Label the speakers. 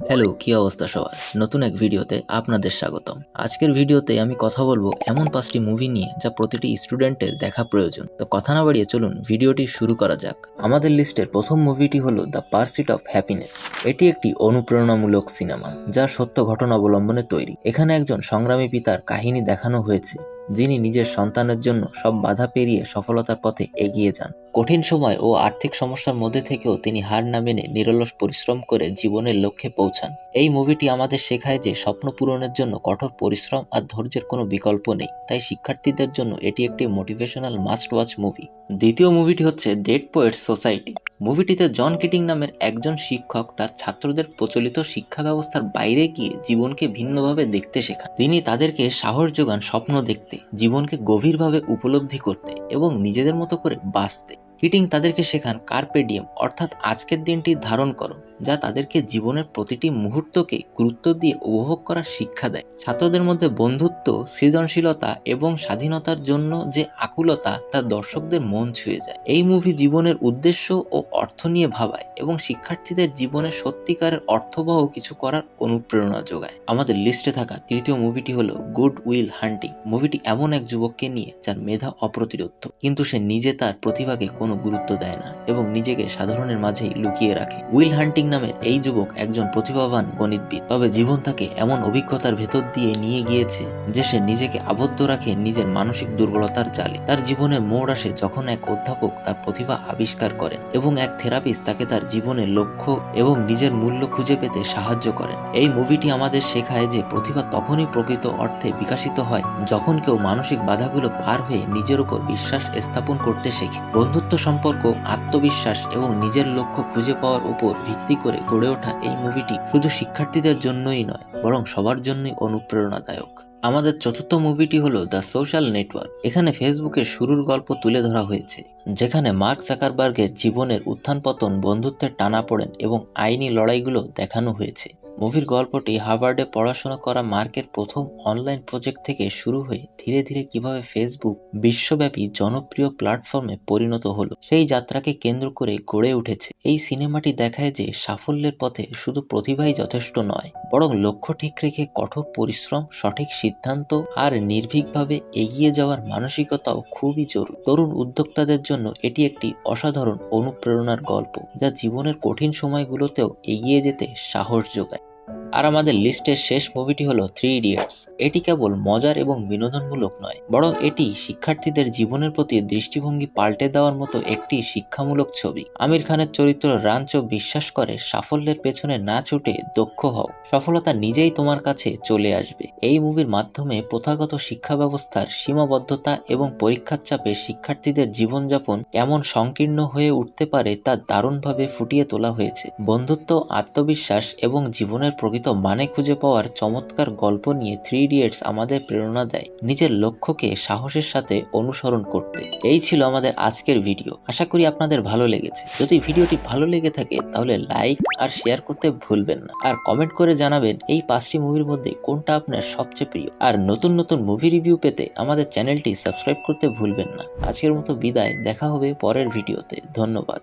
Speaker 1: Hello কি অবস্থা সবার? নতুন এক ভিডিওতে আপনাদের স্বাগতম। আজকের ভিডিওতে আমি কথা বলব এমন পাঁচটি মুভি নিয়ে যা প্রতিটি স্টুডেন্টের দেখা প্রয়োজন। তো কথা না বাড়িয়ে চলুন ভিডিওটি শুরু করা যাক। আমাদের লিস্টের প্রথম মুভিটি হলো দ্য পার্সিট অফ হ্যাপিনেস এটি একটি অনুপ্রেরণামূলক সিনেমা যা সত্য ঘটনা অবলম্বনে তৈরি। এখানে একজন সংগ্রামী পিতার কাহিনী দেখানো হয়েছে, যিনি নিজের সন্তানের জন্য সব বাধা পেরিয়ে সফলতার পথে এগিয়ে যান। কঠিন সময় ও আর্থিক সমস্যার মধ্যে থেকেও তিনি হার না মেনে নিরলস পরিশ্রম করে জীবনের লক্ষ্যে পৌঁছান। এই মুভিটি আমাদের শেখায় যে স্বপ্ন পূরণের জন্য কঠোর পরিশ্রম আর ধৈর্যের কোনো বিকল্প নেই। তাই শিক্ষার্থীদের জন্য এটি একটি মোটিভেশনাল মাস্ট ওয়াচ মুভি দ্বিতীয় মুভিটি হচ্ছে ডেড পোয়েটস সোসাইটি মুভিটিতে জন কিটিং নামের একজন শিক্ষক তার ছাত্রদের প্রচলিত শিক্ষা ব্যবস্থার বাইরে গিয়ে জীবনকে ভিন্নভাবে দেখতে শেখান। তিনি তাদেরকে সাহস যোগান স্বপ্ন দেখতে, জীবনকে গভীরভাবে উপলব্ধি করতে এবং নিজেদের মতো করে বাঁচতে। কিটিং তাদেরকে শেখান কার্পেডিয়াম অর্থাৎ আজকের দিনটি ধারণ করো। যা তাদেরকে জীবনের প্রতিটি মুহূর্তকে গুরুত্ব দিয়ে উপভোগ করার শিক্ষা দেয়। ছাত্রদের মধ্যে বন্ধুত্ব, সৃজনশীলতা এবং স্বাধীনতার জন্য যে আকুলতা, তা দর্শকদের মন ছুঁয়ে যায়। এই মুভি জীবনের উদ্দেশ্য ও অর্থ নিয়ে ভাবায় এবং শিক্ষার্থীদের জীবনে সত্যিকারের অর্থবহ কিছু করার অনুপ্রেরণা যোগায়। আমাদের লিস্টে থাকা তৃতীয় মুভিটি হলো গুড উইল হান্টিং মুভিটি এমন এক যুবককে নিয়ে যার মেধা অপ্রতিরোধ কিন্তু সে নিজে তার প্রতিভাকে কোনো গুরুত্ব দেয় না এবং নিজেকে সাধারণের মাঝেই লুকিয়ে রাখে। উইল হান্টিং নামের এই যুবক একজন প্রতিভাবান গণিতবিদ। তবে জীবন তাকে এমন অভিজ্ঞতার ভেতর দিয়ে নিয়ে গিয়েছে যে সে নিজেকে আবদ্ধ রাখে নিজের মানসিক দুর্বলতার জালে। তার জীবনে মোড় আসে যখন এক অধ্যাপক তার প্রতিভা আবিষ্কার করেন এবং এক থেরাপিস্ট তাকে তার জীবনের লক্ষ্য এবং নিজের মূল্য খুঁজে পেতে সাহায্য করেন। এই মুভিটি আমাদের শেখায় যে প্রতিভা তখনই প্রকৃত অর্থে বিকাশিত হয় যখন কেউ মানসিক বাধাগুলো পার হয়ে নিজের উপর বিশ্বাস স্থাপন করতে শেখে। বন্ধুত্ব সম্পর্ক, আত্মবিশ্বাস এবং নিজের লক্ষ্য খুঁজে পাওয়ার উপর ভিত্তি করে গড়ে ওঠা এই মুভিটি শুধু শিক্ষার্থীদের জন্যই নয়, বরং সবার জন্যই অনুপ্রেরণাদায়ক। আমাদের চতুর্থ মুভিটি হলো দ্য সোশ্যাল নেটওয়ার্ক এখানে ফেসবুকের শুরুর গল্প তুলে ধরা হয়েছে, যেখানে মার্ক জাকারবার্গের জীবনের উত্থান পতন বন্ধুত্বের টানা পড়েন এবং আইনি লড়াইগুলো দেখানো হয়েছে। মুভির গল্পটি হার্ভার্ডে পড়াশোনা করা মার্কের প্রথম অনলাইন প্রজেক্ট থেকে শুরু হয়ে ধীরে ধীরে কীভাবে ফেসবুক বিশ্বব্যাপী জনপ্রিয় প্ল্যাটফর্মে পরিণত হলো, সেই যাত্রাকে কেন্দ্র করে গড়ে উঠেছে। এই সিনেমাটি দেখায় যে সাফল্যের পথে শুধু প্রতিভাই যথেষ্ট নয়, বরং লক্ষ্য ঠিক রেখে কঠোর পরিশ্রম, সঠিক সিদ্ধান্ত আর নির্ভীকভাবে এগিয়ে যাওয়ার মানসিকতাও খুবই জরুরি। তরুণ উদ্যোক্তাদের জন্য এটি একটি অসাধারণ অনুপ্রেরণার গল্প, যা জীবনের কঠিন সময়গুলোতেও এগিয়ে যেতে সাহস যোগায়। আর আমাদের লিস্টের শেষ মুভিটি হলো থ্রি ইডিয়টস এটি কেবল মজার এবং বিনোদনমূলক নয়, বরং এটি শিক্ষার্থীদের জীবনের প্রতি দৃষ্টিভঙ্গি পাল্টে দেওয়ার মতো একটি শিক্ষামূলক ছবি। আমির খানের চরিত্র রাঞ্চো বিশ্বাস করে, সাফল্যের পেছনে না ছুটে দক্ষ হও। সফলতা নিজেই তোমার কাছে চলে আসবে। এই মুভির মাধ্যমে প্রথাগত শিক্ষা ব্যবস্থার সীমাবদ্ধতা এবং পরীক্ষার চাপে শিক্ষার্থীদের জীবনযাপন কেমন সংকীর্ণ হয়ে উঠতে পারে তা দারুণভাবে ফুটিয়ে তোলা হয়েছে। বন্ধুত্ব, আত্মবিশ্বাস এবং জীবনের প্রকৃত মানে খুঁজে পাওয়ার চমৎকার গল্প নিয়ে থ্রি ইডিয়টস আমাদের প্রেরণা দেয় নিজের লক্ষ্যকে সাহসের সাথে অনুসরণ করতে। এই ছিল আমাদের আজকের ভিডিও আশা করি আপনাদের ভালো লেগেছে। যদি ভিডিওটি ভালো লেগে থাকে, তাহলে লাইক আর শেয়ার করতে ভুলবেন না। আর কমেন্ট করে জানাবেন এই পাঁচটি মুভির মধ্যে কোনটা আপনার সবচেয়ে প্রিয়। আর নতুন নতুন মুভি রিভিউ পেতে আমাদের চ্যানেলটি সাবস্ক্রাইব করতে ভুলবেন না। আজকের মতো বিদায়। দেখা হবে পরের ভিডিওতে ধন্যবাদ।